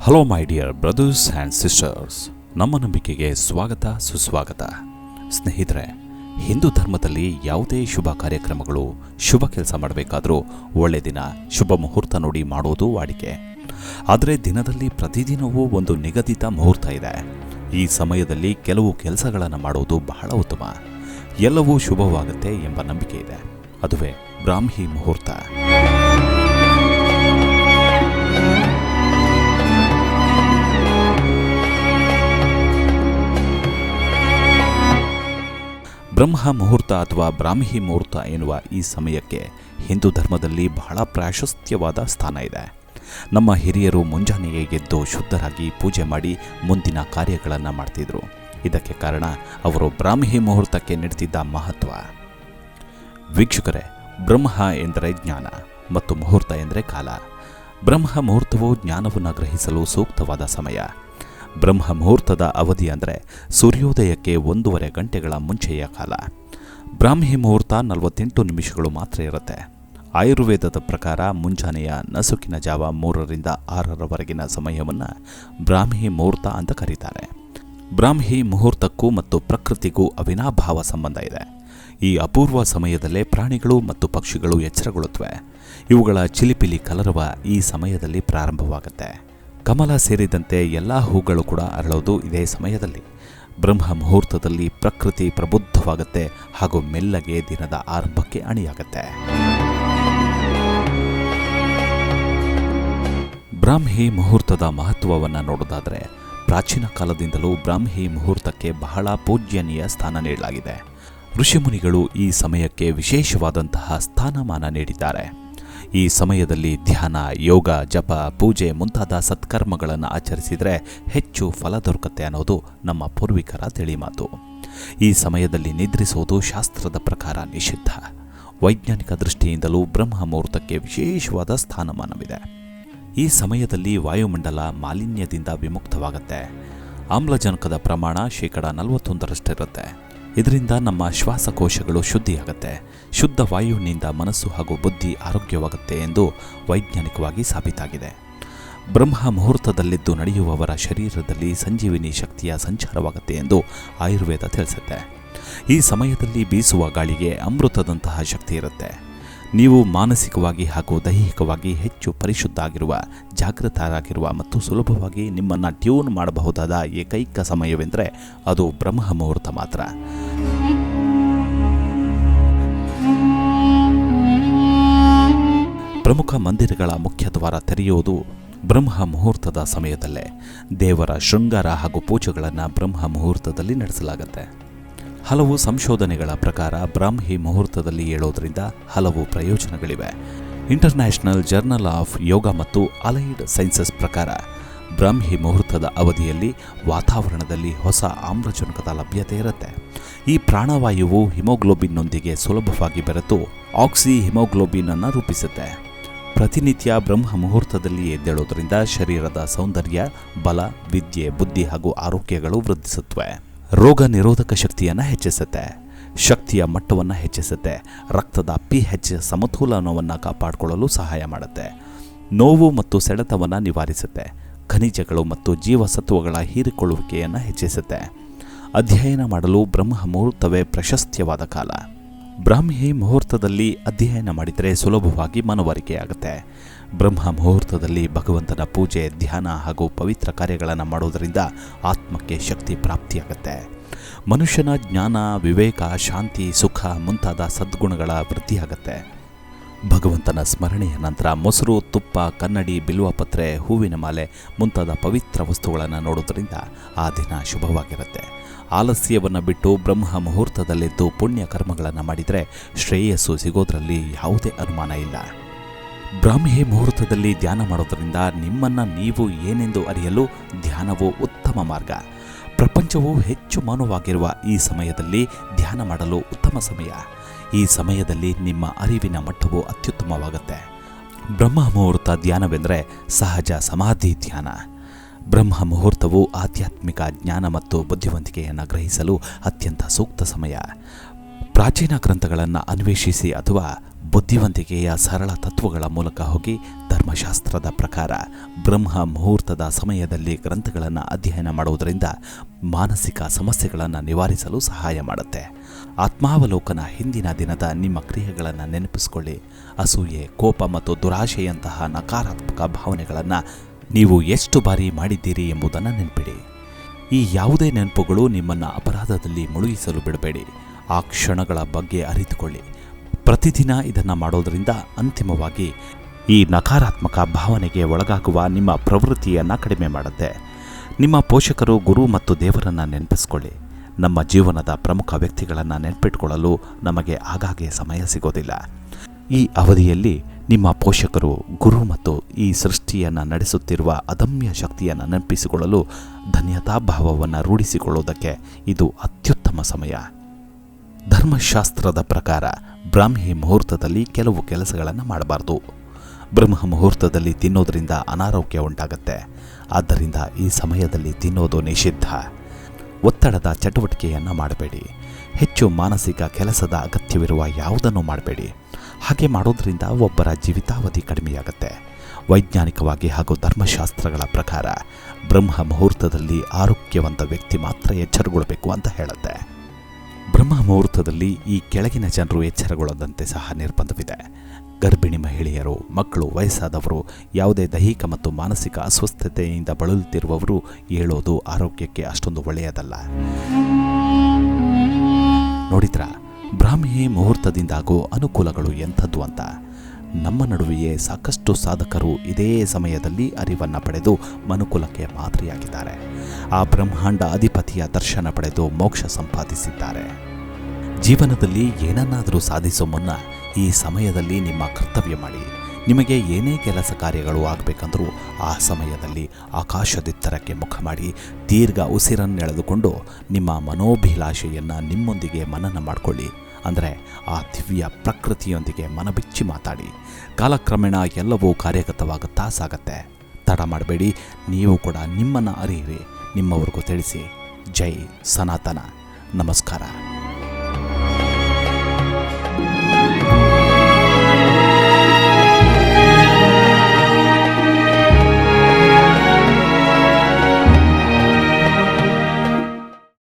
Hello my dear brothers and sisters ನಮ್ಮ ನಂಬಿಕೆಗೆ ಸ್ವಾಗತ, ಸುಸ್ವಾಗತ. ಸ್ನೇಹಿತರೆ, ಹಿಂದೂ ಧರ್ಮದಲ್ಲಿ ಯಾವುದೇ ಶುಭ ಕಾರ್ಯಕ್ರಮಗಳು, ಶುಭ ಕೆಲಸ ಮಾಡಬೇಕಾದರೂ ಒಳ್ಳೆ ದಿನ, ಶುಭ ಮುಹೂರ್ತ ನೋಡಿ ಮಾಡೋದು ವಾಡಿಕೆ. ಆದರೆ ದಿನದಲ್ಲಿ ಪ್ರತಿದಿನವೂ ಒಂದು ನಿಗದಿತ ಮುಹೂರ್ತ ಇದೆ. ಈ ಸಮಯದಲ್ಲಿ ಕೆಲವು ಕೆಲಸಗಳನ್ನು ಮಾಡೋದು ಬಹಳ ಉತ್ತಮ. ಎಲ್ಲವೂ ಶುಭವಾಗುತ್ತೆ ಎಂಬ ನಂಬಿಕೆ ಇದೆ. ಅದುವೇ ಬ್ರಾಹ್ಮಿ ಮುಹೂರ್ತ. ಬ್ರಹ್ಮ ಮುಹೂರ್ತ ಅಥವಾ ಬ್ರಾಹ್ಮಿ ಮುಹೂರ್ತ ಎನ್ನುವ ಈ ಸಮಯಕ್ಕೆ ಹಿಂದೂ ಧರ್ಮದಲ್ಲಿ ಬಹಳ ಪ್ರಾಶಸ್ತ್ಯವಾದ ಸ್ಥಾನ ಇದೆ. ನಮ್ಮ ಹಿರಿಯರು ಮುಂಜಾನೆಯೇ ಎದ್ದು ಶುದ್ಧರಾಗಿ ಪೂಜೆ ಮಾಡಿ ಮುಂದಿನ ಕಾರ್ಯಗಳನ್ನು ಮಾಡ್ತಿದ್ರು. ಇದಕ್ಕೆ ಕಾರಣ ಅವರು ಬ್ರಾಹ್ಮಿ ಮುಹೂರ್ತಕ್ಕೆ ನೀಡ್ತಿದ್ದ ಮಹತ್ವ. ವೀಕ್ಷಕರೇ, ಬ್ರಹ್ಮ ಎಂದರೆ ಜ್ಞಾನ ಮತ್ತು ಮುಹೂರ್ತ ಎಂದರೆ ಕಾಲ. ಬ್ರಹ್ಮ ಮುಹೂರ್ತವು ಜ್ಞಾನವನ್ನು ಗ್ರಹಿಸಲು ಸೂಕ್ತವಾದ ಸಮಯ. ಬ್ರಹ್ಮ ಮುಹೂರ್ತದ ಅವಧಿ ಅಂದರೆ ಸೂರ್ಯೋದಯಕ್ಕೆ ಒಂದೂವರೆ ಗಂಟೆಗಳ ಮುಂಚೆಯ ಕಾಲ. ಬ್ರಾಹ್ಮಿ ಮುಹೂರ್ತ ನಲವತ್ತೆಂಟು ನಿಮಿಷಗಳು ಮಾತ್ರ ಇರುತ್ತೆ. ಆಯುರ್ವೇದದ ಪ್ರಕಾರ ಮುಂಜಾನೆಯ ನಸುಕಿನ ಜಾವ ಮೂರರಿಂದ ಆರರವರೆಗಿನ ಸಮಯವನ್ನು ಬ್ರಾಹ್ಮಿ ಮುಹೂರ್ತ ಅಂತ ಕರೀತಾರೆ. ಬ್ರಾಹ್ಮಿ ಮುಹೂರ್ತಕ್ಕೂ ಮತ್ತು ಪ್ರಕೃತಿಗೂ ಅವಿನಾಭಾವ ಸಂಬಂಧ ಇದೆ. ಈ ಅಪೂರ್ವ ಸಮಯದಲ್ಲೇ ಪ್ರಾಣಿಗಳು ಮತ್ತು ಪಕ್ಷಿಗಳು ಎಚ್ಚರಗೊಳ್ಳುತ್ತವೆ. ಇವುಗಳ ಚಿಲಿಪಿಲಿ ಕಲರವ ಈ ಸಮಯದಲ್ಲಿ ಪ್ರಾರಂಭವಾಗುತ್ತೆ. ಕಮಲ ಸೇರಿದಂತೆ ಎಲ್ಲ ಹೂಗಳು ಕೂಡ ಅರಳೋದು ಇದೇ ಸಮಯದಲ್ಲಿ. ಬ್ರಹ್ಮ ಮುಹೂರ್ತದಲ್ಲಿ ಪ್ರಕೃತಿ ಪ್ರಬುದ್ಧವಾಗುತ್ತೆ ಹಾಗೂ ಮೆಲ್ಲಗೆ ದಿನದ ಆರಂಭಕ್ಕೆ ಅಣಿಯಾಗತ್ತೆ. ಬ್ರಾಹ್ಮಿ ಮುಹೂರ್ತದ ಮಹತ್ವವನ್ನು ನೋಡೋದಾದರೆ, ಪ್ರಾಚೀನ ಕಾಲದಿಂದಲೂ ಬ್ರಾಹ್ಮಿ ಮುಹೂರ್ತಕ್ಕೆ ಬಹಳ ಪೂಜ್ಯನೀಯ ಸ್ಥಾನ ನೀಡಲಾಗಿದೆ. ಋಷಿಮುನಿಗಳು ಈ ಸಮಯಕ್ಕೆ ವಿಶೇಷವಾದಂತಹ ಸ್ಥಾನಮಾನ ನೀಡಿದ್ದಾರೆ. ಈ ಸಮಯದಲ್ಲಿ ಧ್ಯಾನ, ಯೋಗ, ಜಪ, ಪೂಜೆ ಮುಂತಾದ ಸತ್ಕರ್ಮಗಳನ್ನು ಆಚರಿಸಿದರೆ ಹೆಚ್ಚು ಫಲ ದೊರಕುತ್ತೆ ಅನ್ನೋದು ನಮ್ಮ ಪೂರ್ವಿಕರ ತಿಳಿಮಾತು. ಈ ಸಮಯದಲ್ಲಿ ನಿದ್ರಿಸುವುದು ಶಾಸ್ತ್ರದ ಪ್ರಕಾರ ನಿಷಿದ್ಧ. ವೈಜ್ಞಾನಿಕ ದೃಷ್ಟಿಯಿಂದಲೂ ಬ್ರಹ್ಮ ಮುಹೂರ್ತಕ್ಕೆ ವಿಶೇಷವಾದ ಸ್ಥಾನಮಾನವಿದೆ. ಈ ಸಮಯದಲ್ಲಿ ವಾಯುಮಂಡಲ ಮಾಲಿನ್ಯದಿಂದ ವಿಮುಕ್ತವಾಗುತ್ತೆ. ಆಮ್ಲಜನಕದ ಪ್ರಮಾಣ ಶೇಕಡ ನಲವತ್ತೊಂದರಷ್ಟಿರುತ್ತೆ. ಇದರಿಂದ ನಮ್ಮ ಶ್ವಾಸಕೋಶಗಳು ಶುದ್ಧಿಯಾಗುತ್ತೆ. ಶುದ್ಧ ವಾಯುವಿನಿಂದ ಮನಸ್ಸು ಹಾಗೂ ಬುದ್ಧಿ ಆರೋಗ್ಯವಾಗುತ್ತೆ ಎಂದು ವೈಜ್ಞಾನಿಕವಾಗಿ ಸಾಬೀತಾಗಿದೆ. ಬ್ರಹ್ಮ ಮುಹೂರ್ತದಲ್ಲಿದ್ದು ನಡೆಯುವವರ ಶರೀರದಲ್ಲಿ ಸಂಜೀವಿನಿ ಶಕ್ತಿಯ ಸಂಚಾರವಾಗುತ್ತೆ ಎಂದು ಆಯುರ್ವೇದ ತಿಳಿಸುತ್ತೆ. ಈ ಸಮಯದಲ್ಲಿ ಬೀಸುವ ಗಾಳಿಗೆ ಅಮೃತದಂತಹ ಶಕ್ತಿ ಇರುತ್ತೆ. ನೀವು ಮಾನಸಿಕವಾಗಿ ಹಾಗೂ ದೈಹಿಕವಾಗಿ ಹೆಚ್ಚು ಪರಿಶುದ್ಧ ಆಗಿರುವ ಜಾಗೃತರಾಗಿರುವ ಮತ್ತು ಸುಲಭವಾಗಿ ನಿಮ್ಮನ್ನು ಟ್ಯೂನ್ ಮಾಡಬಹುದಾದ ಏಕೈಕ ಸಮಯವೆಂದರೆ ಅದು ಬ್ರಹ್ಮ ಮುಹೂರ್ತ ಮಾತ್ರ. ಪ್ರಮುಖ ಮಂದಿರಗಳ ಮುಖ್ಯ ದ್ವಾರ ತೆರೆಯುವುದು ಬ್ರಹ್ಮ ಮುಹೂರ್ತದ ಸಮಯದಲ್ಲೇ. ದೇವರ ಶೃಂಗಾರ ಹಾಗೂ ಪೂಜೆಗಳನ್ನು ಬ್ರಹ್ಮ ಮುಹೂರ್ತದಲ್ಲಿ ನಡೆಸಲಾಗುತ್ತೆ. ಹಲವು ಸಂಶೋಧನೆಗಳ ಪ್ರಕಾರ ಬ್ರಾಹ್ಮಿ ಮುಹೂರ್ತದಲ್ಲಿ ಏಳೋದ್ರಿಂದ ಹಲವು ಪ್ರಯೋಜನಗಳಿವೆ. ಇಂಟರ್ನ್ಯಾಷನಲ್ ಜರ್ನಲ್ ಆಫ್ ಯೋಗ ಮತ್ತು ಅಲೈಡ್ ಸೈನ್ಸಸ್ ಪ್ರಕಾರ ಬ್ರಾಹ್ಮಿ ಮುಹೂರ್ತದ ಅವಧಿಯಲ್ಲಿ ವಾತಾವರಣದಲ್ಲಿ ಹೊಸ ಆಮ್ಲಜನಕದ ಲಭ್ಯತೆ ಇರುತ್ತೆ. ಈ ಪ್ರಾಣವಾಯುವು ಹಿಮೋಗ್ಲೋಬಿನ್ನೊಂದಿಗೆ ಸುಲಭವಾಗಿ ಬೆರೆತು ಆಕ್ಸಿ ಹಿಮೋಗ್ಲೋಬಿನ್ ಅನ್ನು ರೂಪಿಸುತ್ತೆ. ಪ್ರತಿನಿತ್ಯ ಬ್ರಹ್ಮ ಮುಹೂರ್ತದಲ್ಲಿ ಎದ್ದೇಳೋದ್ರಿಂದ ಶರೀರದ ಸೌಂದರ್ಯ, ಬಲ, ವಿದ್ಯೆ, ಬುದ್ಧಿ ಹಾಗೂ ಆರೋಗ್ಯಗಳು ವೃದ್ಧಿಸುತ್ತವೆ ರೋಗ ನಿರೋಧಕ ಶಕ್ತಿಯನ್ನು ಹೆಚ್ಚಿಸುತ್ತೆ. ಶಕ್ತಿಯ ಮಟ್ಟವನ್ನು ಹೆಚ್ಚಿಸುತ್ತೆ. ರಕ್ತದ ಪಿ ಹೆಚ್ ಸಮತೋಲನವನ್ನು ಕಾಪಾಡಿಕೊಳ್ಳಲು ಸಹಾಯ ಮಾಡುತ್ತೆ. ನೋವು ಮತ್ತು ಸೆಳೆತವನ್ನು ನಿವಾರಿಸುತ್ತೆ. ಖನಿಜಗಳು ಮತ್ತು ಜೀವಸತ್ವಗಳ ಹೀರಿಕೊಳ್ಳುವಿಕೆಯನ್ನು ಹೆಚ್ಚಿಸುತ್ತೆ. ಅಧ್ಯಯನ ಮಾಡಲು ಬ್ರಹ್ಮ ಮುಹೂರ್ತವೇ ಪ್ರಶಸ್ತ್ಯವಾದ ಕಾಲ. ಬ್ರಾಹ್ಮಿ ಮುಹೂರ್ತದಲ್ಲಿ ಅಧ್ಯಯನ ಮಾಡಿದರೆ ಸುಲಭವಾಗಿ ಮನವರಿಕೆಯಾಗುತ್ತೆ. ಬ್ರಹ್ಮ ಮುಹೂರ್ತದಲ್ಲಿ ಭಗವಂತನ ಪೂಜೆ, ಧ್ಯಾನ ಹಾಗೂ ಪವಿತ್ರ ಕಾರ್ಯಗಳನ್ನು ಮಾಡೋದರಿಂದ ಆತ್ಮಕ್ಕೆ ಶಕ್ತಿ ಪ್ರಾಪ್ತಿಯಾಗುತ್ತೆ. ಮನುಷ್ಯನ ಜ್ಞಾನ, ವಿವೇಕ, ಶಾಂತಿ, ಸುಖ ಮುಂತಾದ ಸದ್ಗುಣಗಳ ವೃದ್ಧಿಯಾಗುತ್ತೆ. ಭಗವಂತನ ಸ್ಮರಣೆಯ ನಂತರ ಮೊಸರು, ತುಪ್ಪ, ಕನ್ನಡಿ ಬಿಲ್ವಪತ್ರೆ ಹೂವಿನ ಮಾಲೆ ಮುಂತಾದ ಪವಿತ್ರ ವಸ್ತುಗಳನ್ನು ನೋಡುವುದರಿಂದ ಆ ದಿನ ಶುಭವಾಗಿರುತ್ತೆ. ಆಲಸ್ಯವನ್ನು ಬಿಟ್ಟು ಬ್ರಹ್ಮ ಮುಹೂರ್ತದಲ್ಲಿದ್ದು ಪುಣ್ಯ ಕರ್ಮಗಳನ್ನು ಮಾಡಿದರೆ ಶ್ರೇಯಸ್ಸು ಸಿಗೋದರಲ್ಲಿ ಯಾವುದೇ ಅನುಮಾನ ಇಲ್ಲ. ಬ್ರಾಹ್ಮಿ ಮುಹೂರ್ತದಲ್ಲಿ ಧ್ಯಾನ ಮಾಡೋದರಿಂದ ನಿಮ್ಮನ್ನು ನೀವು ಏನೆಂದು ಅರಿಯಲು ಧ್ಯಾನವು ಉತ್ತಮ ಮಾರ್ಗ. ಪ್ರಪಂಚವು ಹೆಚ್ಚು ಮೌನವಾಗಿರುವ ಈ ಸಮಯದಲ್ಲಿ ಧ್ಯಾನ ಮಾಡಲು ಉತ್ತಮ ಸಮಯ. ಈ ಸಮಯದಲ್ಲಿ ನಿಮ್ಮ ಅರಿವಿನ ಮಟ್ಟವು ಅತ್ಯುತ್ತಮವಾಗುತ್ತೆ. ಬ್ರಹ್ಮ ಮುಹೂರ್ತ ಧ್ಯಾನವೆಂದರೆ ಸಹಜ ಸಮಾಧಿ ಧ್ಯಾನ. ಬ್ರಹ್ಮ ಮುಹೂರ್ತವು ಆಧ್ಯಾತ್ಮಿಕ ಜ್ಞಾನ ಮತ್ತು ಬುದ್ಧಿವಂತಿಕೆಯನ್ನು ಗ್ರಹಿಸಲು ಅತ್ಯಂತ ಸೂಕ್ತ ಸಮಯ. ಪ್ರಾಚೀನ ಗ್ರಂಥಗಳನ್ನು ಅನ್ವೇಷಿಸಿ ಅಥವಾ ಬುದ್ಧಿವಂತಿಕೆಯ ಸರಳ ತತ್ವಗಳ ಮೂಲಕ ಹೋಗಿ ಧರ್ಮಶಾಸ್ತ್ರದ ಪ್ರಕಾರ ಬ್ರಹ್ಮ ಮುಹೂರ್ತದ ಸಮಯದಲ್ಲಿ ಗ್ರಂಥಗಳನ್ನು ಅಧ್ಯಯನ ಮಾಡುವುದರಿಂದ ಮಾನಸಿಕ ಸಮಸ್ಯೆಗಳನ್ನು ನಿವಾರಿಸಲು ಸಹಾಯ ಮಾಡುತ್ತೆ. ಆತ್ಮಾವಲೋಕನ ಹಿಂದಿನ ದಿನದ ನಿಮ್ಮ ಕ್ರಿಯೆಗಳನ್ನು ನೆನಪಿಸಿಕೊಳ್ಳಿ. ಅಸೂಯೆ, ಕೋಪ ಮತ್ತು ದುರಾಶೆಯಂತಹ ನಕಾರಾತ್ಮಕ ಭಾವನೆಗಳನ್ನು ನೀವು ಎಷ್ಟು ಬಾರಿ ಮಾಡಿದ್ದೀರಿ ಎಂಬುದನ್ನು ನೆನಪಿಡಿ. ಈ ಯಾವುದೇ ನೆನಪುಗಳು ನಿಮ್ಮನ್ನು ಅಪರಾಧದಲ್ಲಿ ಮುಳುಗಿಸಲು ಬಿಡಬೇಡಿ. ಆ ಕ್ಷಣಗಳ ಬಗ್ಗೆ ಅರಿತುಕೊಳ್ಳಿ. ಪ್ರತಿದಿನ ಇದನ್ನು ಮಾಡೋದರಿಂದ ಅಂತಿಮವಾಗಿ ಈ ನಕಾರಾತ್ಮಕ ಭಾವನೆಗೆ ಒಳಗಾಗುವ ನಿಮ್ಮ ಪ್ರವೃತ್ತಿಯನ್ನು ಕಡಿಮೆ ಮಾಡುತ್ತೆ. ನಿಮ್ಮ ಪೋಷಕರು, ಗುರು ಮತ್ತು ದೇವರನ್ನು ನೆನಪಿಸ್ಕೊಳ್ಳಿ. ನಮ್ಮ ಜೀವನದ ಪ್ರಮುಖ ವ್ಯಕ್ತಿಗಳನ್ನು ನೆನಪಿಟ್ಕೊಳ್ಳಲು ನಮಗೆ ಆಗಾಗ್ಗೆ ಸಮಯ ಸಿಗೋದಿಲ್ಲ. ಈ ಅವಧಿಯಲ್ಲಿ ನಿಮ್ಮ ಪೋಷಕರು, ಗುರು ಮತ್ತು ಈ ಸೃಷ್ಟಿಯನ್ನು ನಡೆಸುತ್ತಿರುವ ಅದಮ್ಯ ಶಕ್ತಿಯನ್ನು ನೆನಪಿಸಿಕೊಳ್ಳಲು ಧನ್ಯತಾಭಾವವನ್ನು ರೂಢಿಸಿಕೊಳ್ಳುವುದಕ್ಕೆ ಇದು ಅತ್ಯುತ್ತಮ ಸಮಯ. ಧರ್ಮಶಾಸ್ತ್ರದ ಪ್ರಕಾರ ಬ್ರಾಹ್ಮಿ ಮುಹೂರ್ತದಲ್ಲಿ ಕೆಲವು ಕೆಲಸಗಳನ್ನು ಮಾಡಬಾರ್ದು. ಬ್ರಹ್ಮ ಮುಹೂರ್ತದಲ್ಲಿ ತಿನ್ನೋದರಿಂದ ಅನಾರೋಗ್ಯ ಉಂಟಾಗತ್ತೆ. ಆದ್ದರಿಂದ ಈ ಸಮಯದಲ್ಲಿ ತಿನ್ನೋದು ನಿಷಿದ್ಧ. ಒತ್ತಡದ ಚಟುವಟಿಕೆಯನ್ನು ಮಾಡಬೇಡಿ. ಹೆಚ್ಚು ಮಾನಸಿಕ ಕೆಲಸದ ಅಗತ್ಯವಿರುವ ಯಾವುದನ್ನು ಮಾಡಬೇಡಿ. ಹಾಗೆ ಮಾಡೋದರಿಂದ ಒಬ್ಬರ ಜೀವಿತಾವಧಿ ಕಡಿಮೆಯಾಗುತ್ತೆ. ವೈಜ್ಞಾನಿಕವಾಗಿ ಹಾಗೂ ಧರ್ಮಶಾಸ್ತ್ರಗಳ ಪ್ರಕಾರ ಬ್ರಹ್ಮ ಮುಹೂರ್ತದಲ್ಲಿ ಆರೋಗ್ಯವಂತ ವ್ಯಕ್ತಿ ಮಾತ್ರ ಎಚ್ಚರಗೊಳ್ಳಬೇಕು ಅಂತ ಹೇಳುತ್ತೆ. ಬ್ರಹ್ಮ ಮುಹೂರ್ತದಲ್ಲಿ ಈ ಕೆಳಗಿನ ಜನರು ಎಚ್ಚರಗೊಳ್ಳದಂತೆ ಸಹ ನಿರ್ಬಂಧವಿದೆ. ಗರ್ಭಿಣಿ ಮಹಿಳೆಯರು, ಮಕ್ಕಳು, ವಯಸ್ಸಾದವರು, ಯಾವುದೇ ದೈಹಿಕ ಮತ್ತು ಮಾನಸಿಕ ಅಸ್ವಸ್ಥತೆಯಿಂದ ಬಳಲುತ್ತಿರುವವರು ಹೇಳೋದು ಆರೋಗ್ಯಕ್ಕೆ ಅಷ್ಟೊಂದು ಒಳ್ಳೆಯದಲ್ಲ. ನೋಡಿದ್ರ, ಬ್ರಾಹ್ಮಿ ಮುಹೂರ್ತದಿಂದಾಗೋ ಅನುಕೂಲಗಳು ಎಂಥದ್ದು ಅಂತ? ನಮ್ಮ ನಡುವೆಯೇ ಸಾಕಷ್ಟು ಸಾಧಕರು ಇದೇ ಸಮಯದಲ್ಲಿ ಅರಿವನ್ನು ಪಡೆದು ಮನುಕುಲಕ್ಕೆ ಮಾದರಿಯಾಗಿದ್ದಾರೆ. ಆ ಬ್ರಹ್ಮಾಂಡ ಅಧಿಪತಿಯ ದರ್ಶನ ಪಡೆದು ಮೋಕ್ಷ ಸಂಪಾದಿಸಿದ್ದಾರೆ. ಜೀವನದಲ್ಲಿ ಏನನ್ನಾದರೂ ಸಾಧಿಸೋ ಮುನ್ನ ಈ ಸಮಯದಲ್ಲಿ ನಿಮ್ಮ ಕರ್ತವ್ಯ ಮಾಡಿ. ನಿಮಗೆ ಏನೇ ಕೆಲಸ ಕಾರ್ಯಗಳು ಆಗಬೇಕಂದ್ರೂ ಆ ಸಮಯದಲ್ಲಿ ಆಕಾಶದಿತ್ತರಕ್ಕೆ ಮುಖ ಮಾಡಿ, ದೀರ್ಘ ಉಸಿರನ್ನೆಳೆದುಕೊಂಡು ನಿಮ್ಮ ಮನೋಭಿಲಾಷೆಯನ್ನು ನಿಮ್ಮೊಂದಿಗೆ ಮನನ ಮಾಡಿಕೊಳ್ಳಿ. ಅಂದರೆ ಆ ದಿವ್ಯ ಪ್ರಕೃತಿಯೊಂದಿಗೆ ಮನಬಿಚ್ಚಿ ಮಾತಾಡಿ. ಕಾಲಕ್ರಮೇಣ ಎಲ್ಲವೂ ಕಾರ್ಯಗತವಾಗುತ್ತಾ ಸಾಗತ್ತೆ. ತಡ ಮಾಡಬೇಡಿ, ನೀವು ಕೂಡ ನಿಮ್ಮನ್ನು ಅರಿಯಿರಿ, ನಿಮ್ಮವ್ರಿಗೂ ತಿಳಿಸಿ. ಜೈ ಸನಾತನ. ನಮಸ್ಕಾರ.